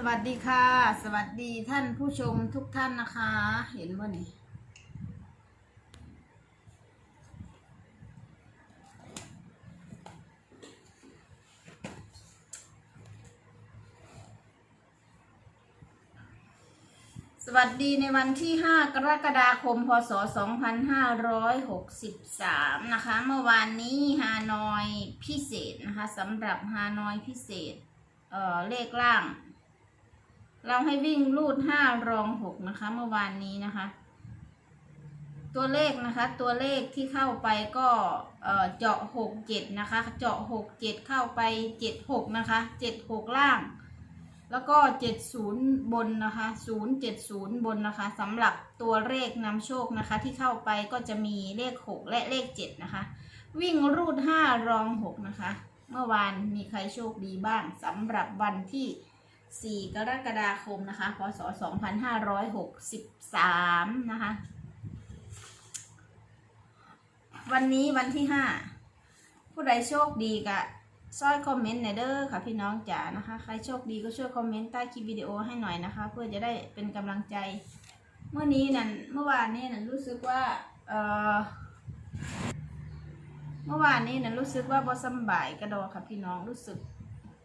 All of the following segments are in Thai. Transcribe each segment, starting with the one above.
สวัสดีค่ะ สวัสดีท่านผู้ชมทุกท่านนะคะ เห็นว่านี่สวัสดีในวันที่ 5 กรกฎาคม พศ 2563 นะคะ เมื่อวานนี้ฮานอยพิเศษนะคะสำหรับฮานอยพิเศษ เอ่อ เลขล่าง เราให้วิ่งรูดห้ารองหกนะคะ เมื่อวานนี้นะคะ ตัวเลขนะคะ ตัวเลขที่เข้าไปก็เจาะหกเจ็ดนะคะ เจาะหกเจ็ดเข้าไปเจ็ดหกนะคะเจ็ดหกล่าง แล้วก็เจ็ดศูนย์บนนะคะศูนย์เจ็ดศูนย์บนนะคะสำหรับตัวเลขนำโชคนะคะ ที่เข้าไปก็จะมีเลขหกและเลขเจ็ดนะคะ วิ่งรูดห้ารองหกนะคะ เมื่อวานมีใครโชคดีบ้างสำหรับวันที่ 4 กรกฎาคมนะคะ พศ 2563 นะคะ วันนี้วันที่ 5 ผู้ใดโชคดีกะซ้อยคอมเมนต์หน่อยเด้อค่ะพี่น้องจ๋านะคะ ใครโชคดีก็ช่วยคอมเมนต์ใต้คลิปวิดีโอให้หน่อยนะคะ เพื่อจะได้เป็นกำลังใจ เมื่อนี้นั่นเมื่อวานนี้นั่นรู้สึกว่าเออเมื่อวานนี้นั่นรู้สึกว่าบ่สำบายกระโดดค่ะพี่น้องรู้สึก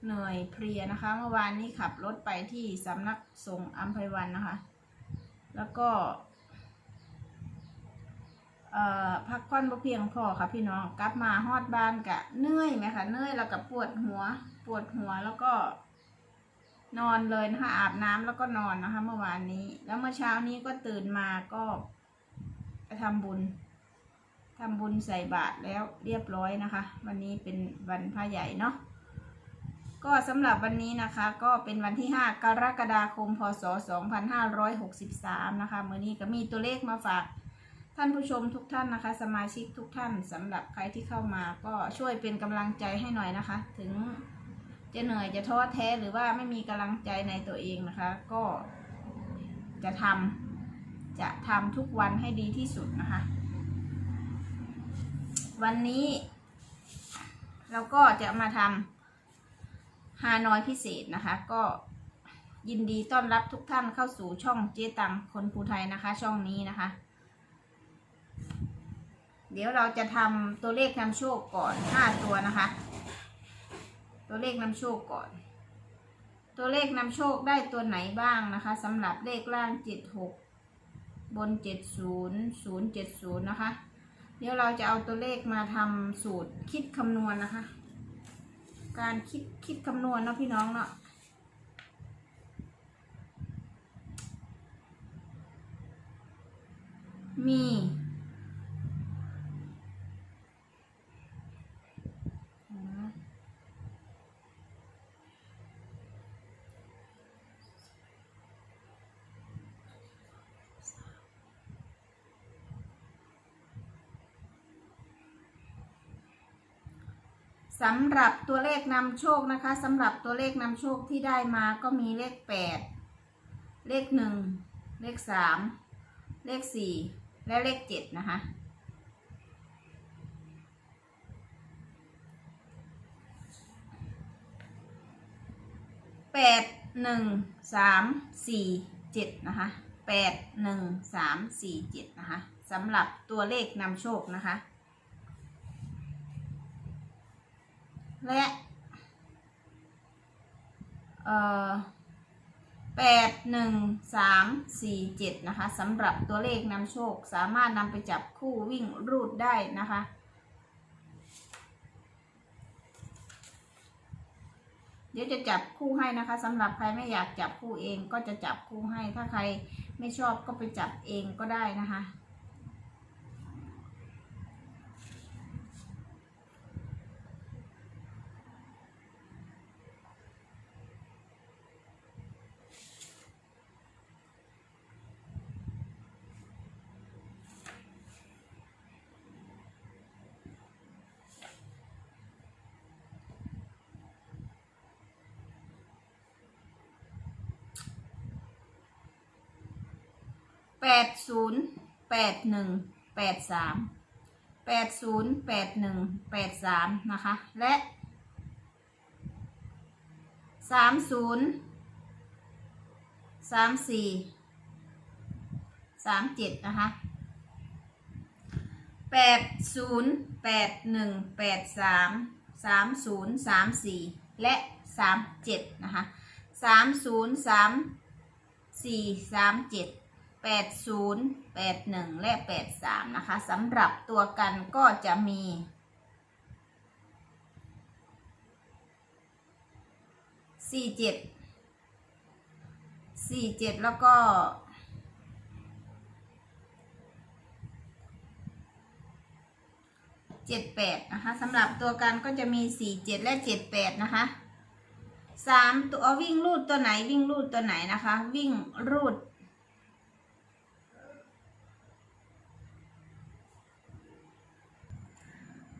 เหนื่อยเพลียนะคะ เมื่อวานนี้ขับรถไปที่สำนักสงฆ์อัมพวันนะคะ แล้วก็พักผ่อนบ่เพียงพอค่ะพี่น้องกลับมาฮอดบ้านกะเหนื่อยไหมคะเหนื่อยแล้วก็ปวดหัว ปวดหัวแล้วก็ นอนเลยนะคะอาบน้ำแล้วก็นอนนะคะ เมื่อวานนี้ แล้วเมื่อเช้านี้ก็ตื่นมาก็ไปทำบุญทำบุญใส่บาตรแล้วเรียบร้อยนะคะ วันนี้เป็นวันพระใหญ่เนาะ ก็สำหรับวันนี้นะคะก็เป็นวันที่ 5 กรกฎาคม พศ 2563 นะคะเมื่อนี้ก็มีตัวเลขมาฝากท่านผู้ชมทุกท่านนะคะ สมาชิกทุกท่านสำหรับใครที่เข้ามาก็ช่วยเป็นกำลังใจให้หน่อยนะคะ ถึงจะเหนื่อยจะท้อแท้หรือว่าไม่มีกำลังใจในตัวเองนะคะ ก็จะทำจะทำทุกวันให้ดีที่สุดนะคะ วันนี้ เราก็จะมาทำ ฮานอยพิเศษนะคะ ก็ยินดีต้อนรับทุกท่านเข้าสู่ช่องเจ๊ตังคนภูไทยนะคะ ช่องนี้นะคะ เดี๋ยวเราจะทำตัวเลขนำโชคก่อนห้าตัวนะคะ ตัวเลขนำโชคก่อน ตัวเลขนำโชคได้ตัวไหนบ้างนะคะสำหรับเลขล่างเจ็ดหกบนเจ็ดศูนย์ศูนย์เจ็ดศูนย์นะคะ เดี๋ยวเราจะเอาตัวเลขมาทำสูตรคิดคำนวณนะคะ การคิดคิดคำนวณเนาะพี่น้องเนาะมี สำหรับตัวเลขนำโชคนะคะสำหรับตัวเลขนำโชคที่ได้มาก็มีเลขแปดเลขหนึ่งเลขสามเลขสี่และเลขเจ็ดนะคะ แปดหนึ่งสามสี่เจ็ดนะคะแปดหนึ่งสามสี่เจ็ดนะคะสำหรับตัวเลขนำโชคนะคะ และเอ่อแปดหนึ่งสามสี่เจ็ดนะคะสำหรับตัวเลขนำโชคสามารถนำไปจับคู่วิ่งรูดได้นะคะเดี๋ยวจะจับคู่ให้นะคะสำหรับใครไม่อยากจับคู่เองก็จะจับคู่ให้ ถ้าใครไม่ชอบก็ไปจับเองก็ได้นะคะ แปดศูนย์แปดหนึ่งแปดสามแปดศูนย์แปดหนึ่งแปดสามนะคะ และสามศูนย์สามสี่สามเจ็ดนะคะแปดศูนย์แปดหนึ่งแปดสามสามศูนย์สามสี่และสามเจ็ดนะคะสามศูนย์สามสี่สามเจ็ด แปดศูนย์แปดหนึ่งและแปดสามนะคะสำหรับตัวกันก็จะมีสี่เจ็ดสี่เจ็ดแล้วก็เจ็ดแปดนะคะสำหรับตัวกันก็จะมีสี่เจ็ดและเจ็ดแปดนะคะสามตัววิ่งรูดตัวไหนวิ่งรูดตัวไหนนะคะ วิ่งรูด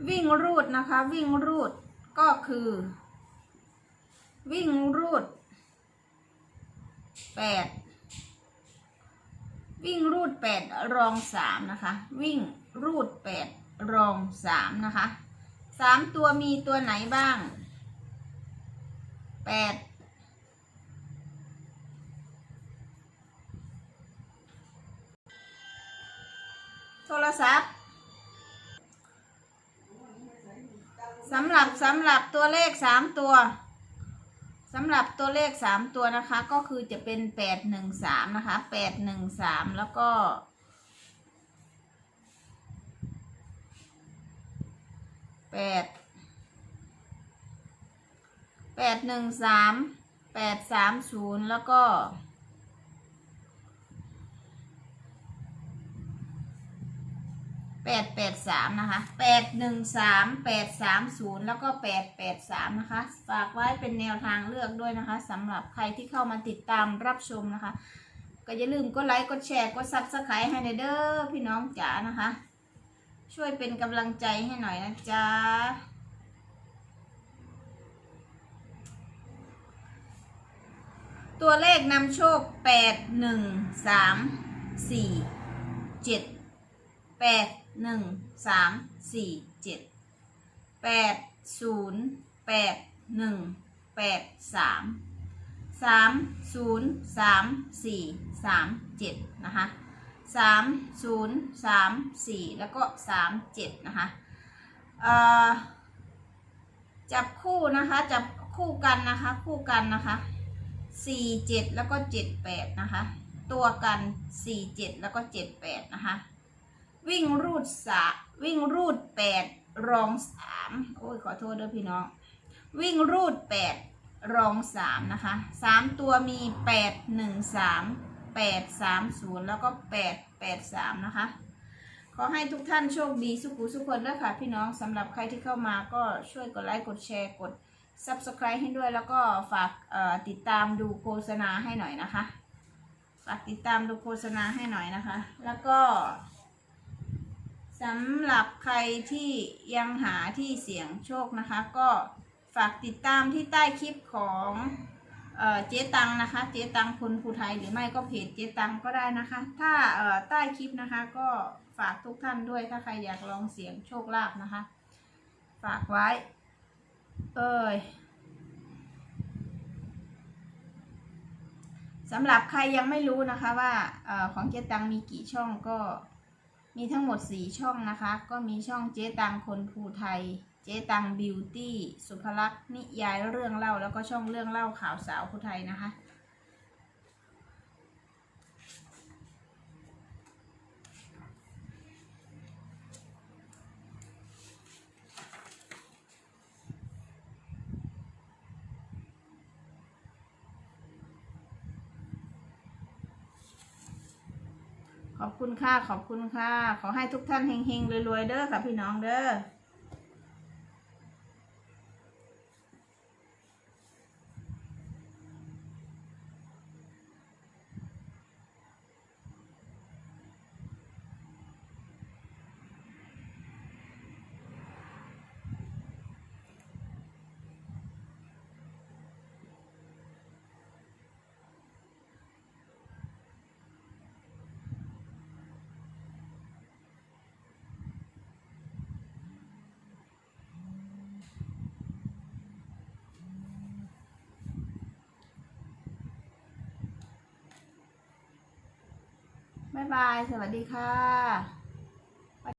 วิ่งรูดนะคะ วิ่งรูดก็คือ วิ่งรูดแปดวิ่งรูดแปดรองสามนะคะ วิ่งรูดแปดรองสามนะคะสามตัวมีตัวไหนบ้างแปดโทรศัพท์ สำหรับสำหรับตัวเลขสามตัวสำหรับตัวเลขสามตัวนะคะ ก็คือจะเป็นแปดหนึ่งสามนะคะแปดหนึ่งสามแล้วก็แปดแปดหนึ่งสามแปดสามศูนย์แล้วก็ แปดแปดสามนะคะแปดหนึ่งสามแปดสามศูนย์แล้วก็แปดแปดสามนะคะ ฝากไว้เป็นแนวทางเลือกด้วยนะคะสำหรับใครที่เข้ามาติดตามรับชมนะคะ ก็อย่าลืมกดไลค์กดแชร์กดซับสไครต์ให้ในเด้อพี่น้องจ๋านะคะ ช่วยเป็นกำลังใจให้หน่อยนะจ๊ะตัวเลขนำโชคแปดหนึ่งสามสี่เจ็ดแปด หนึ่งสามสี่เจ็ดแปดศูนย์แปดหนึ่งแปดสามสามศูนย์สามสี่สามเจ็ดนะคะสามศูนย์สามสี่แล้วก็สามเจ็ดนะคะจับคู่นะคะจับคู่กันนะคะคู่กันนะคะสี่เจ็ดแล้วก็เจ็ดแปดนะคะ ตัวกันสี่เจ็ดแล้วก็เจ็ดแปดนะคะ วิ่งรูดสาวิ่งรูดแปดรองสามโอ้ยขอโทษด้วยพี่น้อง วิ่งรูดแปดรองสามนะคะสามตัวมีแปดหนึ่งสามแปดสามศูนย์แล้วก็แปดแปดสามนะคะ ขอให้ทุกท่านโชคดีสุขุสุขคนด้วยค่ะพี่น้องสำหรับใครที่เข้ามาก็ช่วยกดไลค์กดแชร์กด Subscribe ให้ด้วยแล้วก็ฝากติดตามดูโฆษณาให้หน่อยนะคะ ฝากติดตามดูโฆษณาให้หน่อยนะคะ แล้วก็ สำหรับใครที่ยังหาที่เสี่ยงโชคนะคะ ก็ฝากติดตามที่ใต้คลิปของเอ่อเจ๊ตังนะคะ เจ๊ตังคนภูไทยหรือไม่ก็เพจเจ๊ตังก็ได้นะคะ ถ้าเอ่อใต้คลิปนะคะ ก็ฝากทุกท่านด้วยถ้าใครอยากลองเสี่ยงโชคลาภนะคะ ฝากไว้ เอ้ยสำหรับใครยังไม่รู้นะคะว่าออของเจ๊ตังมีกี่ช่องก็ มีทั้งหมด 4 ช่องนะคะ ก็มีช่องเจ๊ตังคนภูไทย เจ๊ตังบิวตี้ สุภลักษณ์นิยายเรื่องเล่า แล้วก็ช่องเรื่องเล่าข่าวสาวภูไทยนะคะ ขอบคุณค่ะ ขอบคุณค่ะ ขอให้ทุกท่านเฮงๆรวยๆเด้อค่ะพี่น้องเด้อ บ๊ายบาย สวัสดีค่ะ